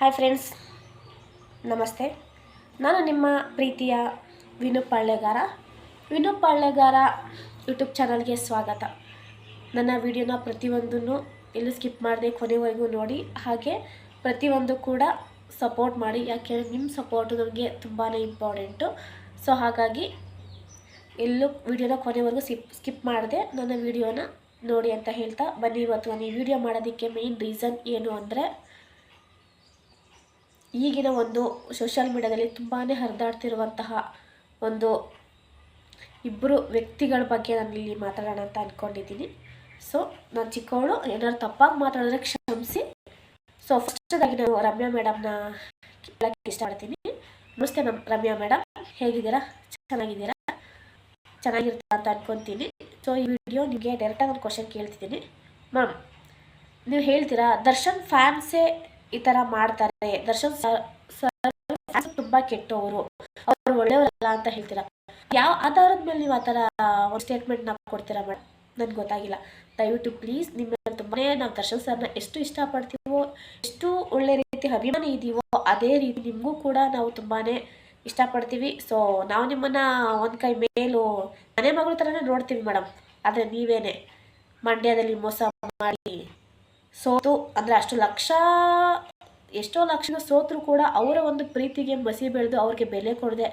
Hi friends ನಮಸ್ತೆ. ನಾನು ನಿಮ್ಮ ಪ್ರೀತಿಯ ವಿನು ಪಾಳ್ಯಗಾರ. ವಿನು ಪಾಳ್ಯಗಾರ ಯೂಟ್ಯೂಬ್ ಚಾನಲ್ಗೆ ಸ್ವಾಗತ. ನನ್ನ ವಿಡಿಯೋನ ಪ್ರತಿಯೊಂದನ್ನು ಎಲ್ಲೂ ಸ್ಕಿಪ್ ಮಾಡದೆ ಕೊನೆವರೆಗೂ ನೋಡಿ. ಹಾಗೆ ಪ್ರತಿಯೊಂದು ಕೂಡ ಸಪೋರ್ಟ್ ಮಾಡಿ. ಯಾಕೆಂದರೆ ನಿಮ್ಮ ಸಪೋರ್ಟು ನನಗೆ ತುಂಬಾ ಇಂಪಾರ್ಟೆಂಟು. ಸೊ ಹಾಗಾಗಿ ಎಲ್ಲೂ ವಿಡಿಯೋನ ಕೊನೆವರೆಗೂ ಸಿಪ್ ಸ್ಕಿಪ್ ಮಾಡದೆ ನನ್ನ ವಿಡಿಯೋನ ನೋಡಿ ಅಂತ ಹೇಳ್ತಾ ಬನ್ನಿ. ಇವತ್ತು ನಾನು ಈ ವಿಡಿಯೋ ಮಾಡೋದಕ್ಕೆ ಮೇಯ್ನ್ ರೀಸನ್ ಏನು ಅಂದರೆ ಈಗಿನ ಒಂದು ಸೋಷಿಯಲ್ ಮೀಡ್ಯಾದಲ್ಲಿ ತುಂಬಾ ಹರಿದಾಡ್ತಿರುವಂತಹ ಒಂದು ಇಬ್ಬರು ವ್ಯಕ್ತಿಗಳ ಬಗ್ಗೆ ನಾನು ಇಲ್ಲಿ ಮಾತಾಡೋಣ ಅಂತ ಅಂದ್ಕೊಂಡಿದ್ದೀನಿ ಸೊ ನಾನು ಚಿಕ್ಕವಳು, ಏನಾದ್ರು ತಪ್ಪಾಗಿ ಮಾತಾಡಿದ್ರೆ ಕ್ಷಮಿಸಿ. ಸೊ ಫಸ್ಟಾಗಿ ನಾನು ರಮ್ಯಾ ಮೇಡಮ್ನ ಕೇಳಕ್ಕೆ ಇಷ್ಟಪಡ್ತೀನಿ. ನಮಸ್ತೆ ನಮ್ಮ ರಮ್ಯಾ ಮೇಡಮ್ ಹೇಗಿದ್ದೀರಾ? ಚೆನ್ನಾಗಿದ್ದೀರಾ? ಚೆನ್ನಾಗಿರ್ತ ಅಂತ ಅಂದ್ಕೊತೀನಿ ಸೊ ಈ ವಿಡಿಯೋ ನಿಮಗೆ ಡೈರೆಕ್ಟಾಗಿ ಒಂದು ಕ್ವಶನ್ ಕೇಳ್ತಿದ್ದೀನಿ. ಮ್ಯಾಮ್ ನೀವು ಹೇಳ್ತೀರಾ, ದರ್ಶನ್ ಫ್ಯಾನ್ಸೇ ಈ ತರ ಮಾಡ್ತಾರೆ. ದರ್ಶನ್ ಸರ್ ತುಂಬ ಕೆಟ್ಟವರು. ಅವ್ರು ಒಳ್ಳೆಯವರಲ್ಲ ಅಂತ ಹೇಳ್ತೀರಾ? ಯಾವ ಆಧಾರದ ಮೇಲೆ ನೀವು ಆ ಥರ ಒಂದು ನಾವು ಕೊಡ್ತೀರಾ ಮೇಡಮ್ ನನ್ಗೆ ಗೊತ್ತಾಗಿಲ್ಲ. ದಯವಿಟ್ಟು ಪ್ಲೀಸ್ ನಿಮ್ಮ ತುಂಬಾ ನಾವು ದರ್ಶನ್ ಸರ್ನ ಎಷ್ಟು ಇಷ್ಟಪಡ್ತೀವೋ, ಎಷ್ಟು ಒಳ್ಳೆ ರೀತಿ ಅಭಿಮಾನ ಇದೀವೋ, ಅದೇ ರೀತಿ ನಿಮಗೂ ಕೂಡ ನಾವು ತುಂಬಾನೇ ಇಷ್ಟಪಡ್ತೀವಿ. ಸೊ ನಾವು ನಿಮ್ಮನ್ನ ಒಂದು ಕೈ ಮೇಲು ಮನೆ ಮಗಳ ತರನೇ ನೋಡ್ತೀವಿ ಮೇಡಮ್ ಆದರೆ ನೀವೇನೆ ಮಂಡ್ಯದಲ್ಲಿ ಮೋಸ ಮಾಡಿ ಸೋತು, ಅಂದರೆ ಅಷ್ಟು ಲಕ್ಷ, ಎಷ್ಟೋ ಲಕ್ಷ ಸೋತರೂ ಕೂಡ ಅವರ ಒಂದು ಪ್ರೀತಿಗೆ ಬಸಿ ಬೆಳೆದು ಅವ್ರಿಗೆ ಬೆಲೆ ಕೊಡದೆ.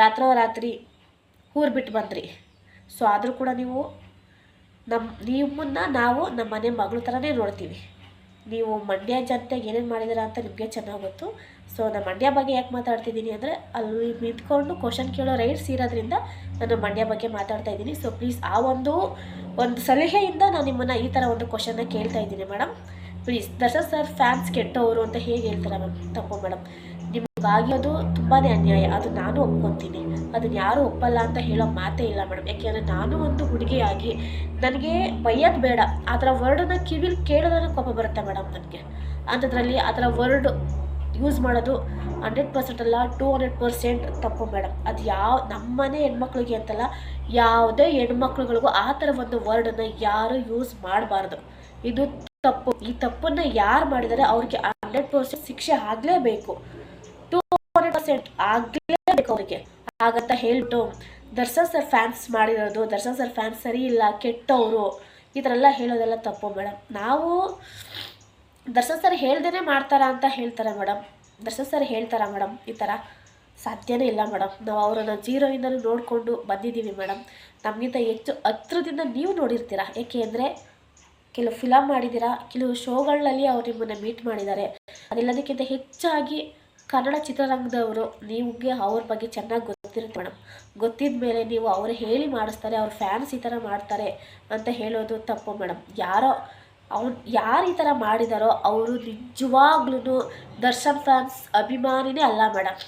ರಾತ್ರೋರಾತ್ರಿ ಊರು ಬಿಟ್ಟು ಬಂದ್ರಿ. ಸೊ ಆದರೂ ಕೂಡ ನೀವು ನಮ್ಮ ನಿಮ್ಮನ್ನು ನಾವು ನಮ್ಮ ಮನೆ ಮಗಳ ಥರನೇ ನೋಡ್ತೀವಿ. ನೀವು ಮಂಡ್ಯ ಜನತೆಗೆ ಏನೇನು ಮಾಡಿದ್ದೀರಾ ಅಂತ ನಿಮಗೆ ಚೆನ್ನಾಗಿ ಗೊತ್ತು. ಸೊ ನಾನು ಮಂಡ್ಯ ಬಗ್ಗೆ ಯಾಕೆ ಮಾತಾಡ್ತಿದ್ದೀನಿ ಅಂದರೆ, ಅಲ್ಲಿ ನಿಂತ್ಕೊಂಡು ಕ್ವಶನ್ ಕೇಳೋ ರೈಟ್ಸ್ ಇರೋದ್ರಿಂದ ನಾನು ಮಂಡ್ಯ ಬಗ್ಗೆ ಮಾತಾಡ್ತಾ ಇದ್ದೀನಿ. ಸೊ ಪ್ಲೀಸ್ ಆ ಒಂದು ಒಂದು ಸಲಹೆಯಿಂದ ನಾನು ನಿಮ್ಮನ್ನು ಈ ಥರ ಒಂದು ಕ್ವಶನ್ನ ಕೇಳ್ತಾ ಇದ್ದೀನಿ madam please Darshan sir fans ಕೆಟ್ಟವರು ಅಂತ ಹೇಗೆ ಹೇಳ್ತಾರೆ ಮ್ಯಾಮ್ ತಪ್ಪು ಮೇಡಮ್ ನಿಮಗಾಗಿರೋದು ತುಂಬಾ ಅನ್ಯಾಯ. ಅದು ನಾನು ಒಪ್ಕೊತೀನಿ. ಅದನ್ನ ಯಾರೂ ಒಪ್ಪಲ್ಲ ಅಂತ ಹೇಳೋ ಮಾತೇ ಇಲ್ಲ ಮೇಡಮ್ ಯಾಕೆಂದರೆ ನಾನು ಒಂದು ಹುಡುಗಿಯಾಗಿ ನನಗೆ ಬೈಯೋದು ಬೇಡ. ಆ ಥರ ವರ್ಡನ್ನ ಕಿವಿಲಿ ಕೇಳೋದ್ರೆ ಕೋಪ ಬರುತ್ತೆ ಮೇಡಮ್ ನನಗೆ. ಅಂಥದ್ರಲ್ಲಿ ಆ ಥರ ವರ್ಡ್ ಯೂಸ್ ಮಾಡೋದು ಹಂಡ್ರೆಡ್ ಪರ್ಸೆಂಟ್ ಅಲ್ಲ ಟೂ ಹಂಡ್ರೆಡ್ ಪರ್ಸೆಂಟ್ ತಪ್ಪು ಮೇಡಮ್ ಅದು ಯಾವ, ನಮ್ಮನೆ ಹೆಣ್ಮಕ್ಳಿಗೆ ಅಂತಲ್ಲ, ಯಾವುದೇ ಹೆಣ್ಮಕ್ಳುಗಳಿಗೂ ಆ ಥರ ಒಂದು ವರ್ಡನ್ನು ಯಾರು ಯೂಸ್ ಮಾಡಬಾರ್ದು. ಇದು ತಪ್ಪು. ಈ ತಪ್ಪನ್ನ ಯಾರು ಮಾಡಿದರೆ ಅವ್ರಿಗೆ ಹಂಡ್ರೆಡ್ ಪರ್ಸೆಂಟ್ ಶಿಕ್ಷೆ ಆಗಲೇಬೇಕು. ಟೂ ಹಂಡ್ರೆಡ್ ಪರ್ಸೆಂಟ್ ಆಗಲೇಬೇಕು ಅವ್ರಿಗೆ. ಹಾಗಂತ ಹೇಳ್ಬಿಟ್ಟು ದರ್ಶನ್ ಸರ್ ಫ್ಯಾನ್ಸ್ ಮಾಡಿರೋದು, ದರ್ಶನ್ ಸರ್ ಫ್ಯಾನ್ಸ್ ಸರಿ ಇಲ್ಲ, ಕೆಟ್ಟವರು, ಈ ಥರ ಎಲ್ಲ ಹೇಳೋದೆಲ್ಲ ತಪ್ಪು ಮೇಡಮ್ ನಾವು ದರ್ಶನ್ ಸರ್ ಹೇಳ್ದೇ ಮಾಡ್ತಾರಾ ಅಂತ ಹೇಳ್ತಾರೆ ಮೇಡಮ್ ದರ್ಶನ್ ಸರ್ ಹೇಳ್ತಾರಾ ಮೇಡಮ್ ಈ ಥರ ಸಾಧ್ಯನೇ ಇಲ್ಲ ಮೇಡಮ್ ನಾವು ಅವರನ್ನು ಜೀರೋಯಿಂದಲೂ ನೋಡಿಕೊಂಡು ಬಂದಿದ್ದೀವಿ ಮೇಡಮ್ ನಮಗಿಂತ ಹೆಚ್ಚು ಹತ್ರದಿಂದ ನೀವು ನೋಡಿರ್ತೀರ? ಏಕೆ ಅಂದರೆ ಕೆಲವು ಫಿಲಮ್ ಮಾಡಿದ್ದೀರಾ? ಕೆಲವು ಶೋಗಳಲ್ಲಿ ಅವ್ರು ನಿಮ್ಮನ್ನು ಮೀಟ್ ಮಾಡಿದ್ದಾರೆ. ಅದೆಲ್ಲದಕ್ಕಿಂತ ಹೆಚ್ಚಾಗಿ ಕನ್ನಡ ಚಿತ್ರರಂಗದವರು ನಿಮಗೆ ಅವ್ರ ಬಗ್ಗೆ ಚೆನ್ನಾಗಿ ಗೊತ್ತಿರುತ್ತೆ ಮೇಡಮ್. ಗೊತ್ತಿದ ಮೇಲೆ ನೀವು ಅವರು ಹೇಳಿ ಮಾಡಿಸ್ತಾರೆ, ಅವ್ರ ಫ್ಯಾನ್ಸ್ ಈ ಥರ ಮಾಡ್ತಾರೆ ಅಂತ ಹೇಳೋದು ತಪ್ಪು ಮೇಡಮ್. ಯಾರೋ ಅವ್ನು ಯಾರು ಈ ಥರ ಮಾಡಿದಾರೋ ಅವರು ನಿಜವಾಗ್ಲೂ ದರ್ಶನ್ ಫ್ಯಾನ್ಸ್ ಅಭಿಮಾನಿನೇ ಅಲ್ಲ ಮೇಡಮ್.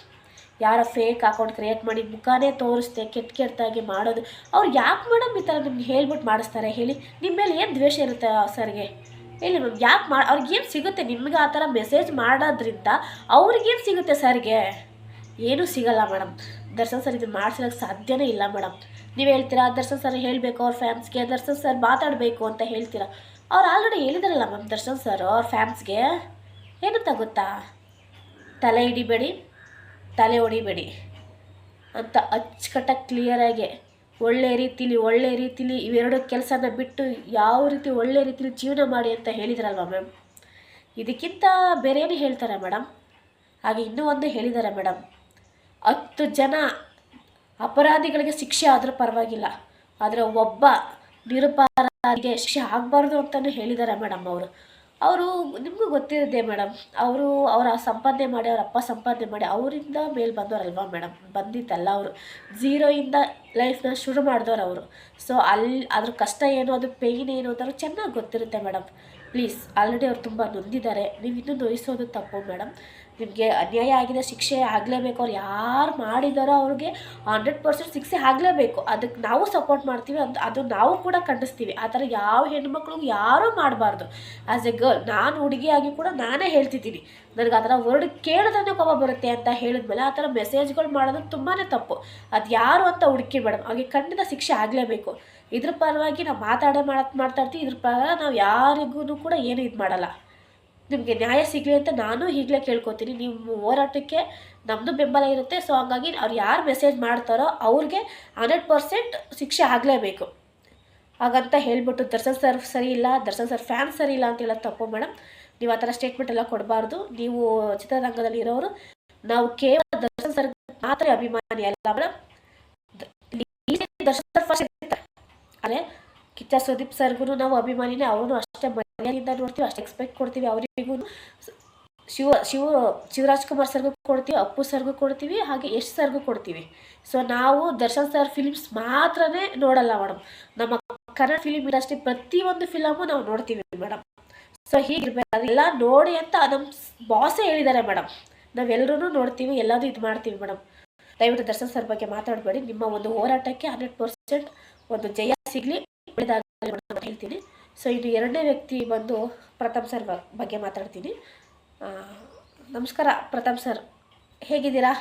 ಯಾರ ಫೇಕ್ ಅಕೌಂಟ್ ಕ್ರಿಯೇಟ್ ಮಾಡಿ ಮುಖಾನೇ ತೋರಿಸ್ದೆ, ಕೆಟ್ಟ ಕೆಟ್ಟದಾಗಿ ಮಾಡೋದು. ಅವ್ರು ಯಾಕೆ ಮೇಡಮ್ ಈ ಥರ ನಿಮ್ಗೆ ಹೇಳ್ಬಿಟ್ಟು ಮಾಡಿಸ್ತಾರೆ ಹೇಳಿ? ನಿಮ್ಮ ಮೇಲೆ ಏನು ದ್ವೇಷ ಇರುತ್ತೆ ಸರ್ಗೆ? ಹೇಳಿ ಮ್ಯಾಮ್ ಯಾಕೆ ಮಾಡಿ ಅವ್ರಿಗೇನು ಸಿಗುತ್ತೆ? ನಿಮ್ಗೆ ಆ ಥರ ಮೆಸೇಜ್ ಮಾಡೋದ್ರಿಂದ ಅವ್ರಿಗೇನು ಸಿಗುತ್ತೆ ಸರ್ಗೆ? ಏನೂ ಸಿಗಲ್ಲ ಮೇಡಮ್ ದರ್ಶನ್ ಸರ್ ಇದು ಮಾಡ್ಸೋಕ್ಕೆ ಸಾಧ್ಯನೇ ಇಲ್ಲ ಮೇಡಮ್ ನೀವು ಹೇಳ್ತೀರಾ, ದರ್ಶನ್ ಸರ್ ಹೇಳಬೇಕು, ಅವ್ರ ಫ್ಯಾನ್ಸ್ಗೆ ದರ್ಶನ್ ಸರ್ ಮಾತಾಡಬೇಕು ಅಂತ ಹೇಳ್ತೀರಾ? ಅವ್ರು ಆಲ್ರೆಡಿ ಹೇಳಿದಾರಲ್ಲ ಮ್ಯಾಮ್ ದರ್ಶನ್ ಸರ್ ಅವ್ರ ಫ್ಯಾಮ್ಸ್ಗೆ ಏನಂತ ಗೊತ್ತಾ? ತಲೆ ಹಿಡಿಬೇಡಿ. ತಲೆ ಹೊಡಿಬೇಡಿ ಅಂತ ಅಚ್ಚುಕಟ್ಟಾಗಿ ಕ್ಲಿಯರಾಗಿ ಒಳ್ಳೆ ರೀತಿಲಿ ಒಳ್ಳೆ ರೀತಿಲಿ ಇವೆರಡು ಕೆಲಸನ ಬಿಟ್ಟು ಯಾವ ರೀತಿ ಒಳ್ಳೆ ರೀತಿಲಿ ಜೀವನ ಮಾಡಿ ಅಂತ ಹೇಳಿದ್ರಲ್ವ ಮ್ಯಾಮ್ ಇದಕ್ಕಿಂತ ಬೇರೆ ಏನು ಹೇಳ್ತಾರೆ ಮೇಡಮ್ ಹಾಗೆ ಇನ್ನೂ ಒಂದು ಹೇಳಿದ್ದಾರೆ ಮೇಡಮ್ ಹತ್ತು ಜನ ಅಪರಾಧಿಗಳಿಗೆ ಶಿಕ್ಷೆ ಆದರೂ ಪರವಾಗಿಲ್ಲ, ಆದರೆ ಒಬ್ಬ ನಿರುಪಾರಿಗೆ ಶಿಕ್ಷೆ ಆಗಬಾರ್ದು ಅಂತಲೂ ಹೇಳಿದ್ದಾರೆ ಮೇಡಮ್ ಅವರು. ಅವರು ನಿಮಗೂ ಗೊತ್ತಿರುತ್ತೆ ಮೇಡಮ್. ಅವರು ಅವರ ಸಂಪಾದನೆ ಮಾಡಿ, ಅವ್ರ ಅಪ್ಪ ಸಂಪಾದನೆ ಮಾಡಿ, ಅವರಿಂದ ಮೇಲೆ ಬಂದವರಲ್ವಾ ಮೇಡಮ್? ಬಂದಿದ್ದಲ್ಲ ಅವರು. ಝೀರೋಯಿಂದ ಲೈಫ್ನ ಶುರು ಮಾಡಿದವ್ರು ಅವರು. ಸೊ ಅಲ್ಲಿ ಅದ್ರ ಕಷ್ಟ ಏನು ಅದು ಪೇಯ್ನ್ ಏನು ಅಂತ ಚೆನ್ನಾಗಿ ಗೊತ್ತಿರುತ್ತೆ ಮೇಡಮ್. ಪ್ಲೀಸ್ ಆಲ್ರೆಡಿ ಅವ್ರು ತುಂಬ ನೊಂದಿದ್ದಾರೆ. ನೀವು ಇನ್ನೂ ನೋಯಿಸೋದು ತಪ್ಪು ಮೇಡಮ್. ನಿಮಗೆ ಅನ್ಯಾಯ ಆಗಿದೆ ಶಿಕ್ಷೆ ಆಗಲೇಬೇಕು. ಅವ್ರು ಯಾರು ಮಾಡಿದಾರೋ ಅವ್ರಿಗೆ ಹಂಡ್ರೆಡ್ ಪರ್ಸೆಂಟ್ ಶಿಕ್ಷೆ ಆಗಲೇಬೇಕು. ಅದಕ್ಕೆ ನಾವು ಸಪೋರ್ಟ್ ಮಾಡ್ತೀವಿ. ಅದು ಅದು ನಾವು ಕೂಡ ಖಂಡಿಸ್ತೀವಿ. ಆ ಥರ ಯಾವ ಹೆಣ್ಮಕ್ಳಿಗೂ ಯಾರೂ ಮಾಡಬಾರ್ದು. ಆ್ಯಸ್ ಎ ಗರ್ಲ್ ನಾನು ಹುಡುಗಿಯಾಗಿ ಕೂಡ ನಾನೇ ಹೇಳ್ತಿದ್ದೀನಿ. ನನಗೆ ಆ ಥರ ವರ್ಡ್ ಕೇಳಿದ್ರೆ ಕೋಪ ಬರುತ್ತೆ ಅಂತ ಹೇಳಿದ್ಮೇಲೆ ಆ ಥರ ಮೆಸೇಜ್ಗಳು ಮಾಡೋದು ತುಂಬಾ ತಪ್ಪು. ಅದು ಯಾರು ಅಂತ ಹುಡುಕಿ ಮೇಡಮ್ ಅವ್ರಿಗೆ ಖಂಡಿತ ಶಿಕ್ಷೆ ಆಗಲೇಬೇಕು. ಇದ್ರ ಪರವಾಗಿ ನಾವು ಮಾತಾಡೋ ಮಾಡ್ತಾ ಮಾತಾಡ್ತೀವಿ ಇದ್ರ ಪರವಾಗಿ ನಾವು ಯಾರಿಗೂ ಕೂಡ ಏನು ಇದು ಮಾಡಲ್ಲ. ನಿಮಗೆ ನ್ಯಾಯ ಸಿಗಲಿ ಅಂತ ನಾನು ಈಗಲೇ ಕೇಳ್ಕೊತೀನಿ. ನೀವು ಹೋರಾಟಕ್ಕೆ ನಮ್ಮದು ಬೆಂಬಲ ಇರುತ್ತೆ. ಸೊ ಹಂಗಾಗಿ ಅವ್ರು ಯಾರು ಮೆಸೇಜ್ ಮಾಡ್ತಾರೋ ಅವ್ರಿಗೆ ಹಂಡ್ರೆಡ್ ಪರ್ಸೆಂಟ್ ಶಿಕ್ಷೆ ಆಗಲೇಬೇಕು. ಹಾಗಂತ ಹೇಳ್ಬಿಟ್ಟು ದರ್ಶನ್ ಸರ್ ಸರಿ ಇಲ್ಲ, ದರ್ಶನ್ ಸರ್ ಫ್ಯಾನ್ ಸರಿ ಇಲ್ಲ ಅಂತ ತಪ್ಪು ಮೇಡಮ್ ನೀವು ಆ ಥರ ಸ್ಟೇಟ್ಮೆಂಟ್ ಎಲ್ಲ ಕೊಡಬಾರ್ದು. ನೀವು ಚಿತ್ರರಂಗದಲ್ಲಿ ಇರೋರು, ನಾವು ಕೇವಲ ದರ್ಶನ್ ಸರ್ ಮಾತ್ರ ಅಭಿಮಾನಿ ಅಲ್ಲ ಮೇಡಮ್ ದರ್ಶನ್ ಸರ್ ಫಸ್ಟ್ ಆದರೆ ಕಿಚ್ಚ ಸುದೀಪ್ ಸರ್ಗೂ ನಾವು ಅಭಿಮಾನಿನೇ, ಅವನು ಅಷ್ಟೇ ಮರ್ಯಾದೆಯಿಂದ ನೋಡ್ತೀವಿ, ಅಷ್ಟು ಎಕ್ಸ್ಪೆಕ್ಟ್ ಕೊಡ್ತೀವಿ ಅವರಿಗೂ. ಶಿವ ಶಿವ, ಶಿವರಾಜ್ ಕುಮಾರ್ ಸರ್ಗೂ ಕೊಡ್ತೀವಿ, ಅಪ್ಪು ಸರ್ಗೂ ಕೊಡ್ತೀವಿ, ಹಾಗೆ ಯಶ್ ಸರ್ಗೂ ಕೊಡ್ತೀವಿ. ಸೊ ನಾವು ದರ್ಶನ್ ಸರ್ ಫಿಲಿಮ್ಸ್ ಮಾತ್ರನೇ ನೋಡಲ್ಲ ಮೇಡಮ್ ನಮ್ಮ ಕನ್ನಡ ಫಿಲಿಮ್ ಇಂಡಸ್ಟ್ರಿ ಪ್ರತಿಯೊಂದು ಫಿಲಮು ನಾವು ನೋಡ್ತೀವಿ ಮೇಡಮ್ ಸೊ ಹೀಗಿರ್ಬೇಕು. ಅದೆಲ್ಲ ನೋಡಿ ಅಂತ ನಮ್ಮ ಬಾಸೇ ಹೇಳಿದ್ದಾರೆ ಮೇಡಮ್ ನಾವೆಲ್ಲರೂ ನೋಡ್ತೀವಿ ಎಲ್ಲದೂ ಇದು ಮಾಡ್ತೀವಿ ಮೇಡಮ್ ದಯವಿಟ್ಟು ದರ್ಶನ್ ಸರ್ ಬಗ್ಗೆ ಮಾತಾಡಬೇಡಿ. ನಿಮ್ಮ ಒಂದು ಹೋರಾಟಕ್ಕೆ ಹಂಡ್ರೆಡ್ ಪರ್ಸೆಂಟ್ ಒಂದು ಜಯ ಸಿಗಲಿ. ಹೇಳ್ತೀನಿ. ಸೊ ಇದು ಎರಡನೇ ವ್ಯಕ್ತಿ ಬಂದು ಪ್ರಥಮ್ ಸರ್ ಬಗ್ಗೆ ಮಾತಾಡ್ತೀನಿ. ನಮಸ್ಕಾರ ಪ್ರಥಮ್ ಸರ್. ಹೇಗಿದ್ದೀರಾ?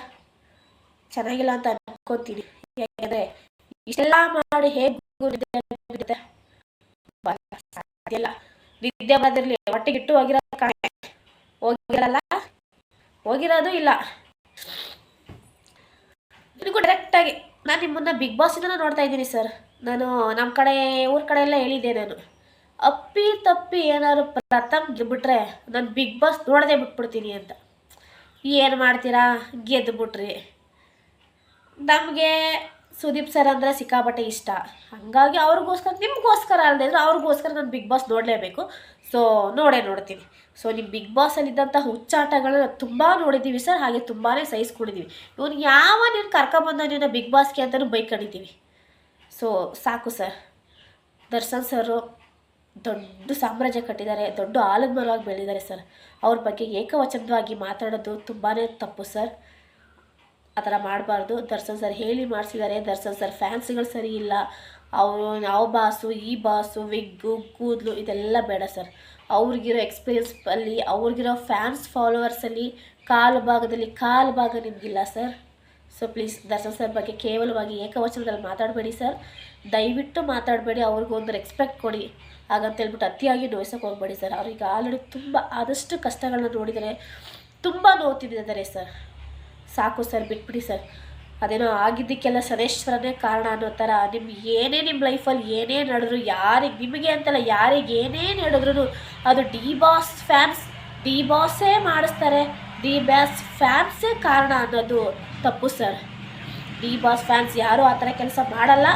ಚೆನ್ನಾಗಿಲ್ಲ ಅಂತ ಅನ್ಕೋತೀನಿ. ಯಾಕೆಂದರೆ ಇಷ್ಟೆಲ್ಲ ಮಾಡಿ ಹೇಗೆ ಸಾಧ್ಯಲ್ಲ ಸಾಧ್ಯ ಇಲ್ಲ. ಹೊಟ್ಟೆಗಿಟ್ಟು ಹೋಗಿರೋದು ಕಾಣೆ ಹೋಗಿರಲ್ಲ, ಹೋಗಿರೋದು ಇಲ್ಲ. ನಿನಗೂ ಡೈರೆಕ್ಟಾಗಿ ನಾನು ನಿಮ್ಮನ್ನ ಬಿಗ್ ಬಾಸಿಂದನೂ ನೋಡ್ತಾ ಇದ್ದೀನಿ ಸರ್. ನಾನು ನಮ್ಮ ಕಡೆ, ಊರ ಕಡೆ ಎಲ್ಲ ಹೇಳಿದ್ದೆ ನಾನು. ಅಪ್ಪಿ ತಪ್ಪಿ ಏನಾದ್ರು ಪ್ರಥಮ್ ಬಿಟ್ರೆ ನಾನು ಬಿಗ್ ಬಾಸ್ ನೋಡದೆ ಬಿಟ್ಬಿಡ್ತೀನಿ ಅಂತ. ಏನು ಮಾಡ್ತೀರಾ? ಗೆದ್ದು ಬಿಟ್ರಿ ನಮಗೆ ಸುದೀಪ್ ಸರ್ ಅಂದರೆ ಸಿಕ್ಕಾಪಟ್ಟೆ ಇಷ್ಟ. ಹಾಗಾಗಿ ಅವ್ರಿಗೋಸ್ಕರ, ನಿಮಗೋಸ್ಕರ ಅಲ್ಲದೆ ಅಂದರೆ ಅವ್ರಿಗೋಸ್ಕರ ನಾನು ಬಿಗ್ ಬಾಸ್ ನೋಡಲೇಬೇಕು. ಸೊ ನೋಡೇ ನೋಡ್ತೀನಿ. ಸೊ ನಿಮ್ಮ ಬಿಗ್ ಬಾಸಲ್ಲಿದ್ದಂಥ ಹುಚ್ಚಾಟಗಳನ್ನ ತುಂಬ ನೋಡಿದ್ದೀವಿ ಸರ್. ಹಾಗೆ ತುಂಬಾ ಸಹಿಸ್ಕೊಂಡಿದ್ದೀವಿ ಇವನು ಯಾವ ನೀನು ಕರ್ಕೊಂಬಂದ ನಿನ್ನ ಬಿಗ್ ಬಾಸ್ಗೆ ಅಂತಲೂ ಬೈಕ್ ಕಡಿತೀವಿ ಸೊ ಸಾಕು ಸರ್. ದರ್ಶನ್ ಸರು ದೊಡ್ಡ ಸಾಮ್ರಾಜ್ಯ ಕಟ್ಟಿದ್ದಾರೆ, ದೊಡ್ಡ ಆಲದ ಮರವಾಗಿ ಬೆಳೆದಿದ್ದಾರೆ ಸರ್. ಅವ್ರ ಬಗ್ಗೆ ಏಕವಚನವಾಗಿ ಮಾತಾಡೋದು ತುಂಬಾ ತಪ್ಪು ಸರ್. ಆ ಥರ ಮಾಡಬಾರ್ದು. ದರ್ಶನ್ ಸರ್ ಹೇಳಿ ಮಾಡಿಸಿದ್ದಾರೆ. ದರ್ಶನ್ ಸರ್ ಫ್ಯಾನ್ಸ್ಗಳು ಸರಿ ಇಲ್ಲ. ಅವರು ಯಾವ ಬಾಸು, ಈ ಬಾಸು, ವಿಗ್ಗು, ಕೂದಲು ಇದೆಲ್ಲ ಬೇಡ ಸರ್. ಅವ್ರಿಗಿರೋ ಎಕ್ಸ್ಪೀರಿಯನ್ಸ್ ಅಲ್ಲಿ, ಅವ್ರಿಗಿರೋ ಫ್ಯಾನ್ಸ್ ಫಾಲೋವರ್ಸಲ್ಲಿ ಕಾಲು ಭಾಗದಲ್ಲಿ ಕಾಲು ಭಾಗ ನಿಮಗಿಲ್ಲ sir. So please Darshan sir ಬಗ್ಗೆ ಕೇವಲವಾಗಿ ಏಕವಚನದಲ್ಲಿ ಮಾತಾಡಬೇಡಿ ಸರ್. ದಯವಿಟ್ಟು ಮಾತಾಡಬೇಡಿ ಅವ್ರಿಗೊಂದು ರೆಸ್ಪೆಕ್ಟ್ ಕೊಡಿ. ಹಾಗಂತ ಹೇಳ್ಬಿಟ್ಟು ಅತಿಯಾಗಿ ನೋಯ್ಸೋಕೆ ಹೋಗ್ಬೇಡಿ ಸರ್. ಅವ್ರಿಗೆ ಆಲ್ರೆಡಿ ತುಂಬ ಆದಷ್ಟು ಕಷ್ಟಗಳನ್ನ ನೋಡಿದರೆ ತುಂಬ ನೋವು ತಿಂದಿದ್ದಾರೆ ಸರ್. ಸಾಕು ಸರ್, ಬಿಟ್ಬಿಡಿ ಸರ್. ಅದೇನೋ ಆಗಿದ್ದಕ್ಕೆಲ್ಲ ಸದೇಶ್ವರನೇ ಕಾರಣ ಅನ್ನೋ ಥರ ನಿಮ್ಗೆ ಏನೇ ನಿಮ್ಮ ಲೈಫಲ್ಲಿ ಏನೇ ನಡೆದ್ರು, ಯಾರಿಗೆ ನಿಮಗೆ ಅಂತಲ್ಲ, ಯಾರಿಗೆ ಏನೇ ನಡೆದ್ರು ಅದು ಡಿ ಬಾಸ್ ಫ್ಯಾನ್ಸ್ ಡಿ ಬಾಸೇ ಮಾಡಿಸ್ತಾರೆ. ಡಿ ಬಾಸ್ ಫ್ಯಾನ್ಸೇ ಕಾರಣ ಅನ್ನೋದು ತಪ್ಪು ಸರ್. ಡಿ ಬಾಸ್ ಫ್ಯಾನ್ಸ್ ಯಾರೂ ಆ ಥರ ಕೆಲಸ ಮಾಡಲ್ಲ.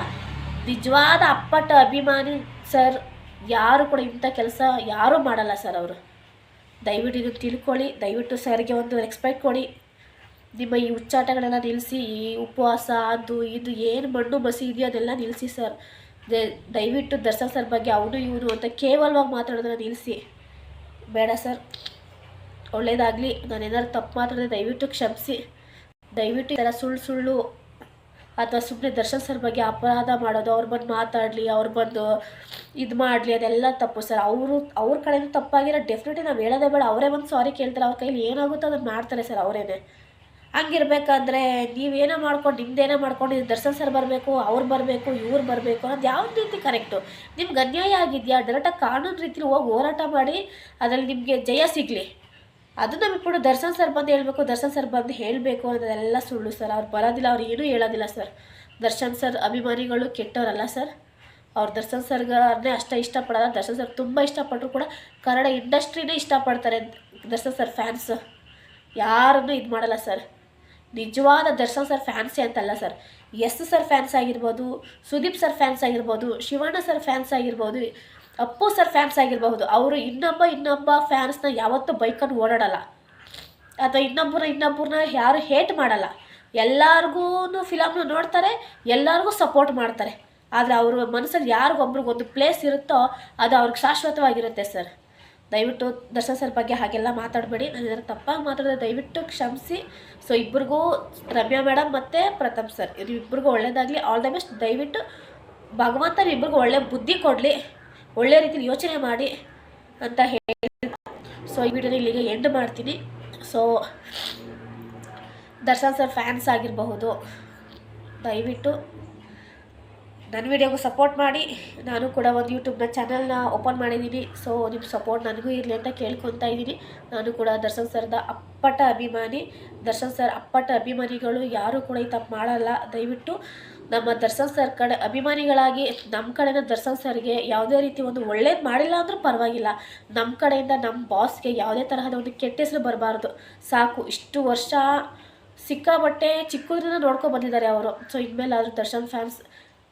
ನಿಜವಾದ ಅಪ್ಪಟ ಅಭಿಮಾನಿ ಸರ್, ಯಾರು ಕೂಡ ಇಂಥ ಕೆಲಸ ಯಾರೂ ಮಾಡಲ್ಲ ಸರ್ ಅವರು. ದಯವಿಟ್ಟು ಇದನ್ನು ತಿಳ್ಕೊಳ್ಳಿ, ದಯವಿಟ್ಟು ಸರ್ಗೆ ಒಂದು ರೆಸ್ಪೆಕ್ಟ್ ಕೊಡಿ. ನಿಮ್ಮ ಈ ಹುಚ್ಚಾಟಗಳೆಲ್ಲ ನಿಲ್ಲಿಸಿ ಈ ಉಪವಾಸ, ಅದು ಇದು ಏನು ಮಣ್ಣು ಬಸಿ ಇದೆಯೋ ಅದೆಲ್ಲ ನಿಲ್ಲಿಸಿ ಸರ್. ದಯವಿಟ್ಟು ದರ್ಶನ್ ಸರ್ ಬಗ್ಗೆ ಅವನು ಇವನು ಅಂತ ಕೇವಲವಾಗಿ ಮಾತಾಡೋದನ್ನ ನಿಲ್ಲಿಸಿ ಬೇಡ ಸರ್. ಒಳ್ಳೇದಾಗಲಿ ನಾನು ಏನಾದ್ರು ತಪ್ಪು ಮಾತಾಡಿದ್ರೆ ದಯವಿಟ್ಟು ಕ್ಷಮಿಸಿ. ದಯವಿಟ್ಟು ಈ ಸುಳ್ಳು ಸುಳ್ಳು ಅಥವಾ ಸುಮ್ಮನೆ ದರ್ಶನ್ ಸರ್ ಬಗ್ಗೆ ಅಪರಾಧ ಮಾಡೋದು, ಅವ್ರು ಬಂದು ಮಾತಾಡಲಿ, ಅವ್ರು ಬಂದು ಇದು ಮಾಡಲಿ, ಅದೆಲ್ಲ ತಪ್ಪು ಸರ್. ಅವರು, ಅವ್ರ ಕಡೆಯಿಂದ ತಪ್ಪಾಗಿರೋ ಡೆಫಿನೆಟ್ಲಿ ನಾವು ಹೇಳೋದೇ ಬೇಡ. ಅವರೇ ಬಂದು ಸಾರಿ ಕೇಳ್ತಾರೆ. ಅವ್ರ ಕೈಲಿ ಏನಾಗುತ್ತೋ ಅದನ್ನು ಮಾಡ್ತಾರೆ ಸರ್ ಅವರೇನೆ. ಹಂಗಿರ್ಬೇಕಾದ್ರೆ ನೀವೇನೋ ಮಾಡ್ಕೊಂಡು, ನಿಮ್ದೇನೋ ಮಾಡ್ಕೊಂಡು ಇದು ದರ್ಶನ್ ಸರ್ ಬರಬೇಕು, ಅವ್ರು ಬರಬೇಕು, ಇವ್ರು ಬರಬೇಕು ಅನ್ನೋದು ಯಾವ ರೀತಿ ಕರೆಕ್ಟು ನಿಮ್ಗೆ ಅನ್ಯಾಯ ಆಗಿದೆಯಾ? ಡೈರೆಕ್ಟಾಗಿ ಕಾನೂನು ರೀತಿಲಿ ಹೋಗಿ ಹೋರಾಟ ಮಾಡಿ, ಅದರಲ್ಲಿ ನಿಮಗೆ ಜಯ ಸಿಗಲಿ. ಅದನ್ನ ಕೂಡ ದರ್ಶನ್ ಸರ್ ಬಂದು ಹೇಳಬೇಕು, ದರ್ಶನ್ ಸರ್ ಬಂದು ಹೇಳಬೇಕು ಅನ್ನೋದೆಲ್ಲ ಸುಳ್ಳು ಸರ್. ಅವ್ರು ಬರೋದಿಲ್ಲ, ಅವ್ರು ಏನೂ ಹೇಳೋದಿಲ್ಲ ಸರ್. ದರ್ಶನ್ ಸರ್ ಅಭಿಮಾನಿಗಳು ಕೆಟ್ಟವರಲ್ಲ ಸರ್. ಅವ್ರು ದರ್ಶನ್ ಸರ್ಗನ್ನೇ ಅಷ್ಟ ಇಷ್ಟಪಡಲ್ಲ. ದರ್ಶನ್ ಸರ್ ತುಂಬ ಇಷ್ಟಪಟ್ಟರು ಕೂಡ ಕನ್ನಡ ಇಂಡಸ್ಟ್ರಿನೇ ಇಷ್ಟಪಡ್ತಾರೆ ದರ್ಶನ್ ಸರ್ ಫ್ಯಾನ್ಸ್. ಯಾರನ್ನೂ ಇದು ಮಾಡಲ್ಲ ಸರ್. ನಿಜವಾದ ದರ್ಶನ್ ಸರ್ ಫ್ಯಾನ್ಸೇ ಅಂತಲ್ಲ ಸರ್. ಎಸ್ ಸರ್ ಫ್ಯಾನ್ಸ್ ಆಗಿರ್ಬೋದು, ಸುದೀಪ್ ಸರ್ ಫ್ಯಾನ್ಸ್ ಆಗಿರ್ಬೋದು, ಶಿವಣ್ಣ ಸರ್ ಫ್ಯಾನ್ಸ್ ಆಗಿರ್ಬೋದು ಅಪ್ಪು ಸರ್ ಫ್ಯಾನ್ಸ್ ಆಗಿರಬಹುದು. ಅವರು ಇನ್ನೊಬ್ಬ ಇನ್ನೊಬ್ಬ ಫ್ಯಾನ್ಸ್ನ ಯಾವತ್ತೂ ಬೈಕನ್ನು ಓಡಾಡಲ್ಲ. ಅಥವಾ ಇನ್ನೊಬ್ಬರ ಇನ್ನೊಬ್ಬರನ್ನ ಯಾರು ಹೇಟ್ ಮಾಡಲ್ಲ. ಎಲ್ಲರಿಗೂ ಫಿಲಮ್ನ ನೋಡ್ತಾರೆ, ಎಲ್ಲರಿಗೂ ಸಪೋರ್ಟ್ ಮಾಡ್ತಾರೆ. ಆದರೆ ಅವ್ರ ಮನಸ್ಸಲ್ಲಿ ಯಾರಿಗೊಬ್ರಿಗೊಂದು ಪ್ಲೇಸ್ ಇರುತ್ತೋ ಅದು ಅವ್ರಿಗೆ ಶಾಶ್ವತವಾಗಿರುತ್ತೆ ಸರ್ ದಯವಿಟ್ಟು ದರ್ಶನ್ ಸರ್ ಬಗ್ಗೆ ಹಾಗೆಲ್ಲ ಮಾತಾಡಬೇಡಿ. ನಾನು ತಪ್ಪಾಗಿ ಮಾತಾಡಿದ್ರೆ ದಯವಿಟ್ಟು ಕ್ಷಮಿಸಿ. ಸೊ ಇಬ್ಬರಿಗೂ ರಮ್ಯಾ ಮೇಡಮ್ ಮತ್ತು ಪ್ರಥಮ್ ಸರ್ ಇದು ಇಬ್ಬರಿಗೂ ಒಳ್ಳೇದಾಗಲಿ. ಆಲ್ ದ ಬೆಸ್ಟ್ ದಯವಿಟ್ಟು ಭಗವಂತನ ಇಬ್ಬರಿಗೂ ಒಳ್ಳೆ ಬುದ್ಧಿ ಕೊಡಲಿ. ಒಳ್ಳೆ ರೀತಿಯಲ್ಲಿ ಯೋಚನೆ ಮಾಡಿ ಅಂತ ಹೇಳಿ ಸೊ ಈ ವಿಡಿಯೋನ ಇಲ್ಲಿಗೆ ಎಂಡ್ ಮಾಡ್ತೀನಿ. ಸೊ ದರ್ಶನ್ ಸರ್ ಫ್ಯಾನ್ಸ್ ಆಗಿರಬಹುದು, ದಯವಿಟ್ಟು ನನ್ನ ವಿಡಿಯೋಗೂ ಸಪೋರ್ಟ್ ಮಾಡಿ. ನಾನು ಕೂಡ ಒಂದು ಯೂಟ್ಯೂಬ್ನ ಚಾನಲ್ನ ಓಪನ್ ಮಾಡಿದ್ದೀನಿ. ಸೊ ನಿಮ್ಮ ಸಪೋರ್ಟ್ ನನಗೂ ಇರಲಿ ಅಂತ ಕೇಳ್ಕೊತಾ ಇದ್ದೀನಿ. ನಾನು ಕೂಡ ದರ್ಶನ್ ಸರ್ದ ಅಪ್ಪಟ ಅಭಿಮಾನಿ. ದರ್ಶನ್ ಸರ್ ಅಪ್ಪಟ ಅಭಿಮಾನಿಗಳು ಯಾರೂ ಕೂಡ ಈ ತಪ್ಪು ಮಾಡಲ್ಲ. ದಯವಿಟ್ಟು ನಮ್ಮ ದರ್ಶನ್ ಸರ್ ಕಡೆ ಅಭಿಮಾನಿಗಳಾಗಿ ನಮ್ಮ ಕಡೆಯಿಂದ ದರ್ಶನ್ ಸರ್ಗೆ ಯಾವುದೇ ರೀತಿ ಒಂದು ಒಳ್ಳೇದು ಮಾಡಿಲ್ಲ ಅಂದರೂ ಪರವಾಗಿಲ್ಲ. ನಮ್ಮ ಕಡೆಯಿಂದ ನಮ್ಮ ಬಾಸ್ಗೆ ಯಾವುದೇ ತರಹದ ಒಂದು ಕೆಟ್ಟ ಹೆಸರು ಬರಬಾರ್ದು. ಸಾಕು, ಇಷ್ಟು ವರ್ಷ ಸಿಕ್ಕಾಬಟ್ಟೆ ಚಿಕ್ಕದ್ರಿಂದ ನೋಡ್ಕೊಂಡು ಬಂದಿದ್ದಾರೆ ಅವರು. ಸೊ ಇನ್ಮೇಲಾದರೂ ದರ್ಶನ್ ಫ್ಯಾನ್ಸ್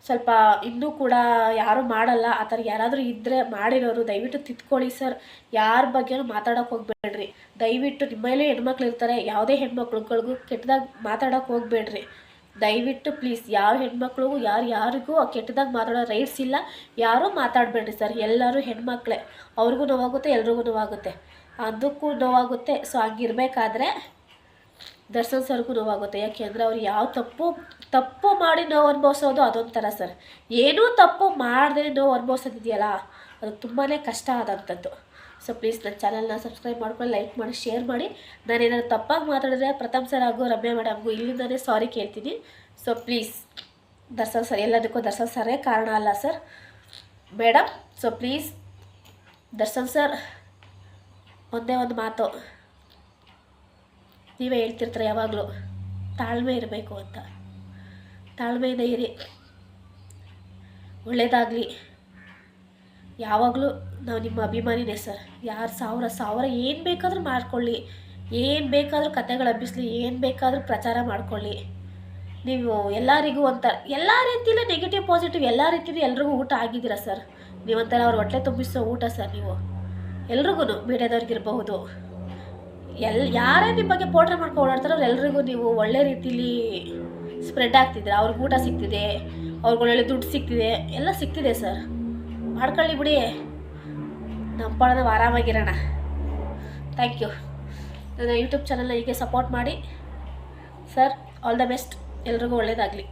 ಸ್ವಲ್ಪ ಇನ್ನೂ ಕೂಡ ಯಾರೂ ಮಾಡಲ್ಲ. ಆ ಥರ ಯಾರಾದರೂ ಇದ್ದರೆ ಮಾಡಿರೋರು, ದಯವಿಟ್ಟು ತಿದ್ಕೊಳ್ಳಿ ಸರ್. ಯಾರ ಬಗ್ಗೆನೂ ಮಾತಾಡೋಕೆ ಹೋಗ್ಬೇಡ್ರಿ. ದಯವಿಟ್ಟು ನಿಮ್ಮಲ್ಲೇ ಹೆಣ್ಮಕ್ಳು ಇರ್ತಾರೆ. ಯಾವುದೇ ಹೆಣ್ಮಕ್ಳುಗಳಿಗೂ ಕೆಟ್ಟದಾಗಿ ಮಾತಾಡೋಕೆ ಹೋಗ್ಬೇಡ್ರಿ. ದಯವಿಟ್ಟು ಪ್ಲೀಸ್ ಯಾವ ಹೆಣ್ಮಕ್ಳಿಗೂ, ಯಾರು ಯಾರಿಗೂ ಕೆಟ್ಟದಾಗಿ ಮಾತಾಡೋ ರೈಟ್ಸ್ ಇಲ್ಲ. ಯಾರೂ ಮಾತಾಡಬೇಡ್ರಿ ಸರ್ ಎಲ್ಲರೂ ಹೆಣ್ಮಕ್ಳೇ. ಅವ್ರಿಗೂ ನೋವಾಗುತ್ತೆ, ಎಲ್ರಿಗೂ ನೋವಾಗುತ್ತೆ. ಅದಕ್ಕೂ ನೋವಾಗುತ್ತೆ. ಸೊ ಹಂಗಿರ್ಬೇಕಾದ್ರೆ ದರ್ಶನ್ ಸರ್ಗೂ ನೋವಾಗುತ್ತೆ. ಯಾಕೆಂದರೆ ಅವ್ರು ಯಾವ ತಪ್ಪು ತಪ್ಪು ಮಾಡಿ ನೋವು ಅನುಭವಿಸೋದು ಅದೊಂಥರ ಸರ್ ಏನೂ ತಪ್ಪು ಮಾಡದೇ ನೋವು ಅನುಭವಿಸೋದಿದೆಯಲ್ಲ? ಅದು ತುಂಬಾ ಕಷ್ಟ ಆದಂಥದ್ದು. ಸೊ ಪ್ಲೀಸ್ ನನ್ನ ಚಾನಲ್ನ ಸಬ್ಸ್ಕ್ರೈಬ್ ಮಾಡ್ಕೊಂಡು ಲೈಕ್ ಮಾಡಿ ಶೇರ್ ಮಾಡಿ. ನಾನೇನಾದ್ರು ತಪ್ಪಾಗಿ ಮಾತಾಡಿದ್ರೆ ಪ್ರಥಮ್ ಸರ್ ಹಾಗೂ ರಮ್ಯಾ ಮೇಡಮ್ಗೂ ಇಲ್ಲಿಂದನೇ ಸಾರಿ ಕೇಳ್ತೀನಿ. ಸೊ ಪ್ಲೀಸ್ ದರ್ಶನ್ ಸರ್ ಎಲ್ಲದಕ್ಕೂ ದರ್ಶನ್ ಸರೇ ಕಾರಣ ಅಲ್ಲ sir madam so please Darshan sir ಒಂದೇ ಒಂದು ಮಾತು. ನೀವೇ ಹೇಳ್ತಿರ್ತಾರೆ ಯಾವಾಗಲೂ, ತಾಳ್ಮೆ ಇರಬೇಕು ಅಂತ. ತಾಳ್ಮೆಯಿಂದ ಇರಿ. ಒಳ್ಳೆಯದಾಗಲಿ ಯಾವಾಗಲೂ ನಾವು ನಿಮ್ಮ ಅಭಿಮಾನಿನೇ ಸರ್. ಯಾರು ಸಾವಿರ ಸಾವಿರ ಏನು ಬೇಕಾದರೂ ಮಾಡ್ಕೊಳ್ಳಿ. ಏನು ಬೇಕಾದರೂ ಕತೆಗಳು ಹಬ್ಬಿಸ್ಲಿ ಏನು ಬೇಕಾದರೂ ಪ್ರಚಾರ ಮಾಡ್ಕೊಳ್ಳಿ. ನೀವು ಎಲ್ಲರಿಗೂ ಒಂಥರ ಎಲ್ಲ ರೀತಿಯಲ್ಲೂ ನೆಗೆಟಿವ್ ಪಾಸಿಟಿವ್ ಎಲ್ಲ ರೀತಿಯಲ್ಲೂ ಎಲ್ರಿಗೂ ಊಟ ಆಗಿದ್ದೀರಾ ಸರ್? ನೀವೊಂಥರ ಅವ್ರ ಹೊಟ್ಟೆ ತುಂಬಿಸೋ ಊಟ ಸರ್ ನೀವು. ಎಲ್ರಿಗೂ ಮೀಡಿಯಾದವ್ರಿಗಿರಬಹುದು ಎಲ್, ಯಾರೇ ನಿಮ್ಮ ಬಗ್ಗೆ ಪೋಟ್ರೆ ಮಾಡ್ಕೊಂಡು ಓಡಾಡ್ತಾರೋ ಎಲ್ರಿಗೂ ನೀವು ಒಳ್ಳೆ ರೀತಿಲಿ ಸ್ಪ್ರೆಡ್ ಆಗ್ತಿದ್ದೀರ ಅವ್ರಿಗೆ ಊಟ ಸಿಗ್ತಿದೆ, ಅವ್ರಿಗೆ ಒಳ್ಳೊಳ್ಳೆ ದುಡ್ಡು ಸಿಗ್ತಿದೆ, ಎಲ್ಲ ಸಿಗ್ತಿದೆ ಸರ್. ಮಾಡ್ಕೊಳ್ಳಿ ಬಿಡಿ. ನಮ್ಮ ಆರಾಮಾಗಿರೋಣ ಥ್ಯಾಂಕ್ ಯು ನನ್ನ ಯೂಟ್ಯೂಬ್ ಚಾನಲ್ನ ಹೀಗೆ ಸಪೋರ್ಟ್ ಮಾಡಿ. ಸರ್ ಆಲ್ ದ ಬೆಸ್ಟ್ ಎಲ್ರಿಗೂ ಒಳ್ಳೆಯದಾಗಲಿ